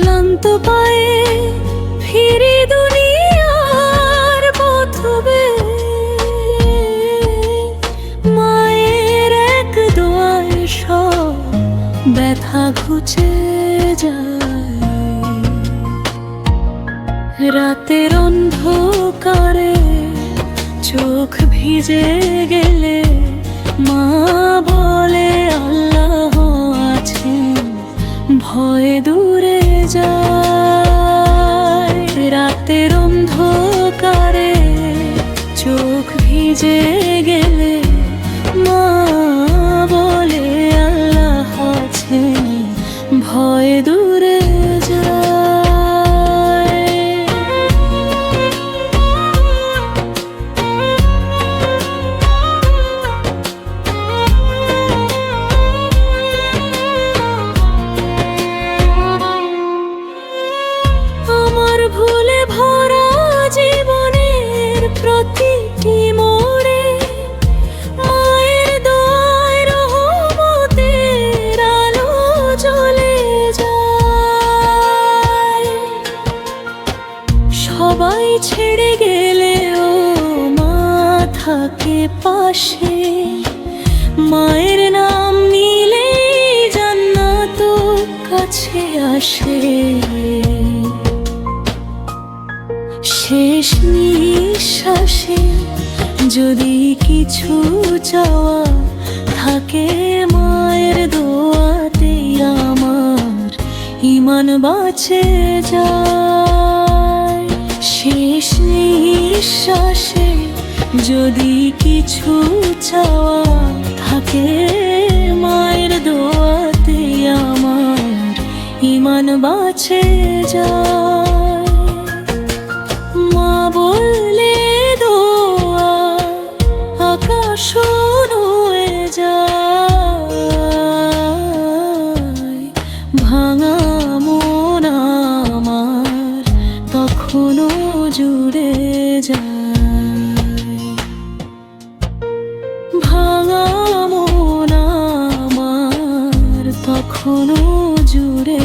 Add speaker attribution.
Speaker 1: ক্লান্ত পায়ে ফিরি দুনিয়ার পথবে। মায়ের এক দোয়ায় সব ব্যথা ঘুচে যায়। রাতের অন্ধকারে চোখ ভিজে গেলে মা বলে চোখ ভিজে গেলে সবাই ছেড়ে গেলেও মা থাকে পাশে। মায়ের নাম নিলে জান্নাত কাছে আসে। শেষ নিঃশ্বাসে যদি কিছু চাওয়া থাকে মায়ের দোয়াতে আমার, ইমান বাঁচে যায় শেষ নিঃশ্বাসে যদি কিছু চাওয়া থাকে মায়ের দোয়াতে আমার ইমান বাঁচে যায় জুড়ে যায়। ভাঙা মন আমার তখনও জুড়ে